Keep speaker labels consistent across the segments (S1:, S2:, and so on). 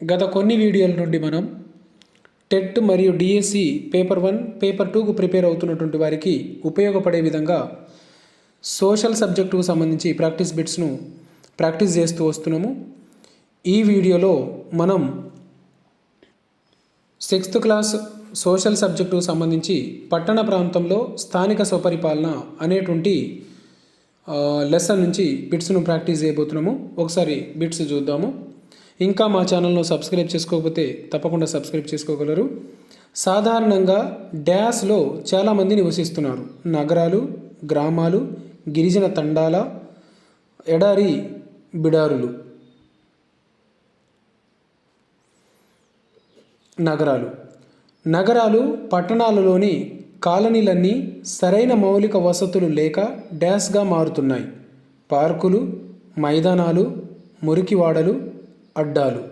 S1: గత కొన్ని వీడియోల నుండి మనం టెట్ మరియు డిఎస్సి పేపర్ వన్ పేపర్ టూకు ప్రిపేర్ అవుతున్నటువంటి వారికి ఉపయోగపడే విధంగా సోషల్ సబ్జెక్టుకు సంబంధించి ప్రాక్టీస్ బిట్స్ను ప్రాక్టీస్ చేస్తూ వస్తున్నాము. ఈ వీడియోలో మనం సిక్స్త్ క్లాస్ సోషల్ సబ్జెక్టుకు సంబంధించి పట్టణ ప్రాంతంలో స్థానిక స్వపరిపాలన అనేటువంటి లెసన్ నుంచి బిట్స్ను ప్రాక్టీస్ చేయబోతున్నాము. ఒకసారి బిట్స్ చూద్దాము. ఇంకా మా ఛానల్ను సబ్స్క్రైబ్ చేసుకోకపోతే తప్పకుండా సబ్స్క్రైబ్ చేసుకోగలరు. సాధారణంగా డ్యాష్లో చాలామంది నివసిస్తున్నారు. నగరాలు గ్రామాలు గిరిజన తండాల ఎడారి బిడారులు నగరాలు. నగరాలు పట్టణాలలోని కాలనీలన్నీ సరైన మౌలిక వసతులు లేక డ్యాష్గా మారుతున్నాయి. పార్కులు మైదానాలు మురికివాడలు అడ్డాలు.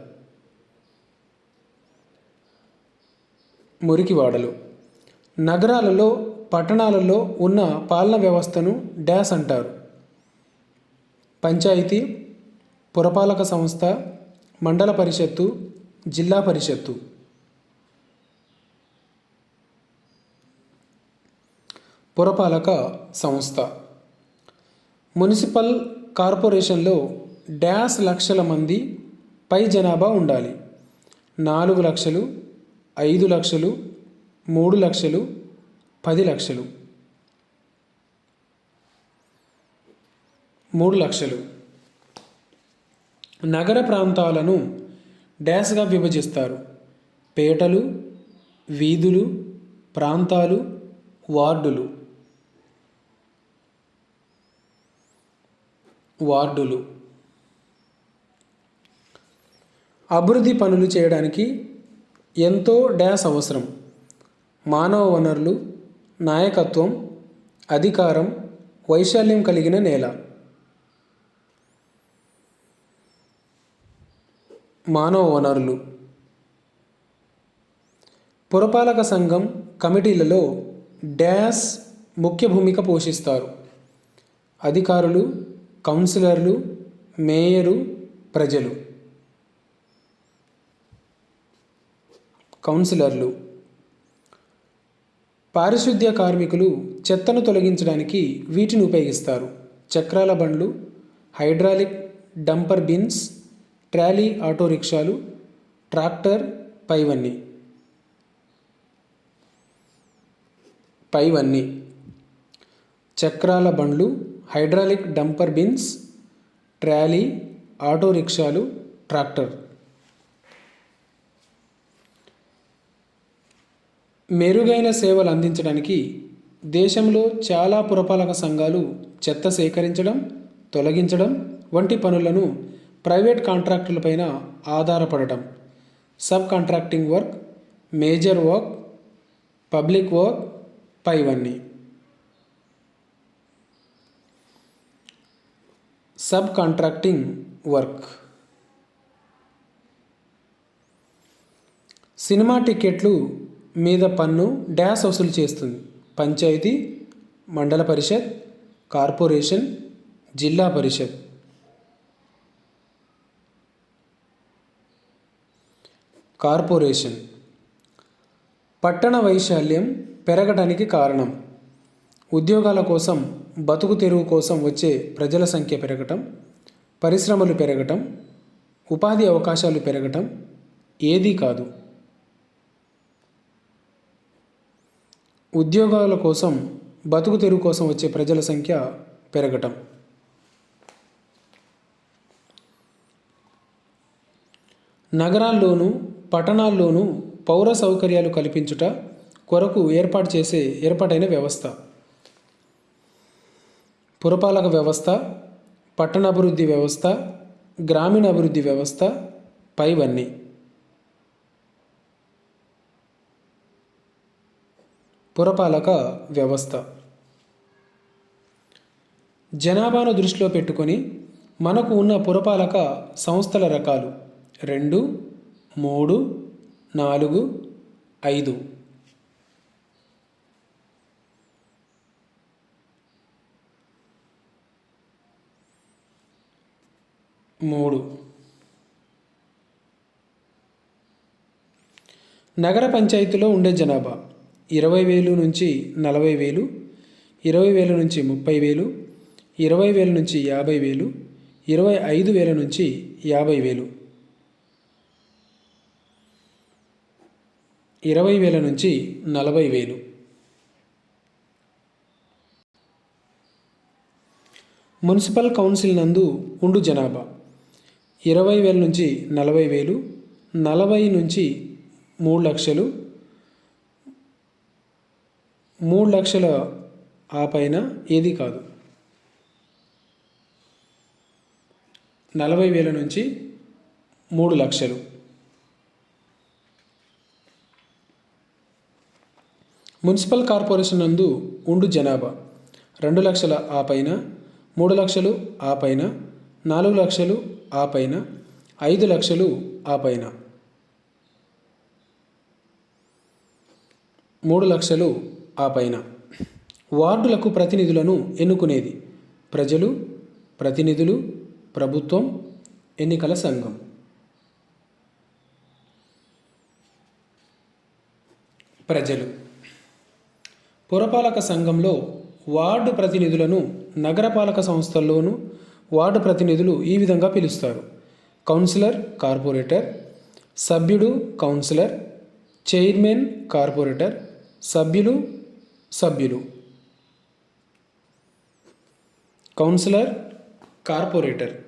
S1: మురికివాడలు నగరాలలో పట్టణాలలో ఉన్న పాలన వ్యవస్థను డ్యాష్ అంటారు. పంచాయతీ పురపాలక సంస్థ మండల పరిషత్తు జిల్లా పరిషత్తు. పురపాలక సంస్థ. మున్సిపల్ కార్పొరేషన్లో డ్యాష్ లక్షల మంది పై జనాభా ఉండాలి. నాలుగు లక్షలు ఐదు లక్షలు మూడు లక్షలు పది లక్షలు. మూడు లక్షలు. నగర ప్రాంతాలను డ్యాష్గా విభజిస్తారు. పేటలు వీధులు ప్రాంతాలు వార్డులు. వార్డులు. అభివృద్ధి పనులు చేయడానికి ఎంతో డ్యాష్ అవసరం. మానవ వనరులు నాయకత్వం అధికారం వైశాల్యం కలిగిన నేల. మానవ వనరులు. పురపాలక సంఘం కమిటీలలో డ్యాష్ ముఖ్య భూమిక పోషిస్తారు. అధికారులు కౌన్సిలర్లు మేయరు ప్రజలు. కౌన్సిలర్లు. పారిశుద్ధ్య కార్మికులు చెత్తను తొలగించడానికి వీటిని ఉపయోగిస్తారు. చక్రాల బండ్లు hydraulic dumper bins trolley auto రిక్షాలు ట్రాక్టర్ పైవన్నీ. పైవన్నీ. చక్రాల బండ్లు hydraulic dumper bins trolley auto రిక్షాలు ట్రాక్టర్. మెరుగైన సేవలు అందించడానికి దేశంలో చాలా పురపాలక సంఘాలు చెత్త సేకరించడం తొలగించడం వంటి పనులను ప్రైవేట్ కాంట్రాక్టులపైన ఆధారపడటం. Sub contracting work major work public work పైవన్నీ. Sub contracting work. సినిమా టికెట్లు మీద పన్ను డ్యాష్ వసూలు చేస్తుంది. పంచాయతీ మండల పరిషత్ కార్పొరేషన్ జిల్లా పరిషత్. కార్పొరేషన్. పట్టణ వైశాల్యం పెరగడానికి కారణం. ఉద్యోగాల కోసం బతుకు తెరువు కోసం వచ్చే ప్రజల సంఖ్య పెరగటం పరిశ్రమలు పెరగటం ఉపాధి అవకాశాలు పెరగటం ఏదీ కాదు. ఉద్యోగాల కోసం బతుకు తెరువు కోసం వచ్చే ప్రజల సంఖ్య పెరగటం. నగరాల్లోనూ పట్టణాల్లోనూ పౌర సౌకర్యాలు కల్పించుట కొరకు ఏర్పాటు చేసే ఏర్పాటైన వ్యవస్థ. పురపాలక వ్యవస్థ పట్టణాభివృద్ధి వ్యవస్థ గ్రామీణ అభివృద్ధి వ్యవస్థ పైవన్నీ. పురపాలక వ్యవస్థ. జనాభాను దృష్టిలో పెట్టుకొని మనకు ఉన్న పురపాలక సంస్థల రకాలు రెండు మూడు నాలుగు ఐదు. మూడు. నగర పంచాయతీలో ఉండే జనాభా. ఇరవై వేలు నుంచి నలభై వేలు ఇరవై వేల నుంచి ముప్పై వేలు ఇరవై వేల నుంచి యాభై వేలు ఇరవై ఐదు వేల నుంచి యాభై వేలు. ఇరవై వేల నుంచి నలభై వేలు. మున్సిపల్ కౌన్సిల్ నందు ఉండు జనాభా. ఇరవై వేల నుంచి నలభై వేలు నలభై నుంచి మూడు లక్షలు మూడు లక్షల ఆ పైన ఏది కాదు. నలభై వేల నుంచి మూడు లక్షలు. మున్సిపల్ కార్పొరేషన్ నందు ఉండు జనాభా. రెండు లక్షల ఆ పైన మూడు లక్షలు ఆ పైన నాలుగు లక్షలు ఆ పైన ఐదు లక్షలు ఆ పైన. మూడు లక్షలు ఆ పైన. వార్డులకు ప్రతినిధులను ఎన్నుకునేది ప్రజలు ప్రతినిధులు ప్రభుత్వం ఎన్నికల సంఘం. ప్రజలు. పురపాలక సంఘంలో వార్డు ప్రతినిధులను నగరపాలక సంస్థల్లోనూ వార్డు ప్రతినిధులు ఈ విధంగా పిలుస్తారు. కౌన్సిలర్ కార్పొరేటర్ సభ్యుడు కౌన్సిలర్ చైర్మన్ కార్పొరేటర్ సభ్యులు సభ్యులు. Councillor corporator.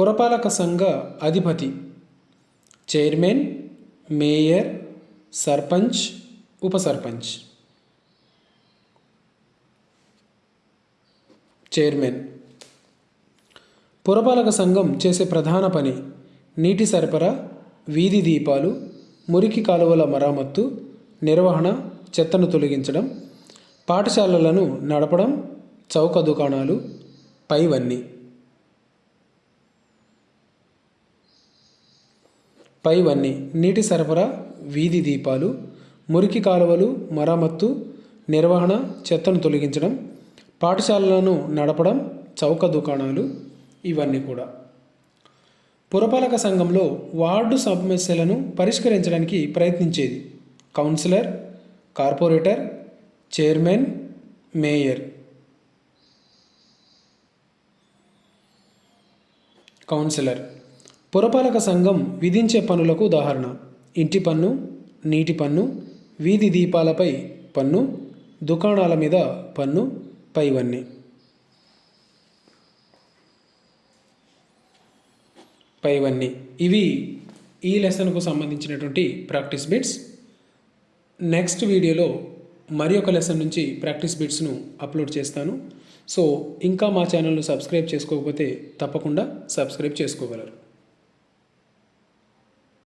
S1: పురపాలక సంఘ అధిపతి. చైర్మన్ మేయర్ సర్పంచ్ ఉప సర్పంచ్ చైర్మన్. పురపాలక సంఘం చేసే ప్రధాన పని నీటి సరఫరా వీధి దీపాలు మురికి కాలువల మరామత్తు నిర్వహణ చెత్తను తొలగించడం పాఠశాలలను నడపడం చౌక దుకాణాలు పైవన్నీ. పైవన్నీ. నీటి సరఫరా వీధి దీపాలు మురికి కాలువలు మరమ్మత్తు నిర్వహణ చెత్తను తొలగించడం పాఠశాలలను నడపడం చౌక దుకాణాలు ఇవన్నీ కూడా. పురపాలక సంఘంలో వార్డు సమస్యలను పరిష్కరించడానికి ప్రయత్నించేది councillor corporator chairman mayor. Councillor. పురపాలక సంఘం విధించే పన్నులకు ఉదాహరణ. ఇంటి పన్ను నీటి పన్ను వీధి దీపాలపై పన్ను దుకాణాల మీద పన్ను పైవన్నీ. పైవన్నీ. ఇవి ఈ లెసన్కు సంబంధించినటువంటి ప్రాక్టీస్ బిట్స్. నెక్స్ట్ వీడియోలో మరి ఒక లెసన్ నుంచి ప్రాక్టీస్ బిట్స్ను అప్లోడ్ చేస్తాను. సో ఇంకా మా ఛానల్ను సబ్స్క్రైబ్ చేసుకోకపోతే తప్పకుండా సబ్స్క్రైబ్ చేసుకోగలరు.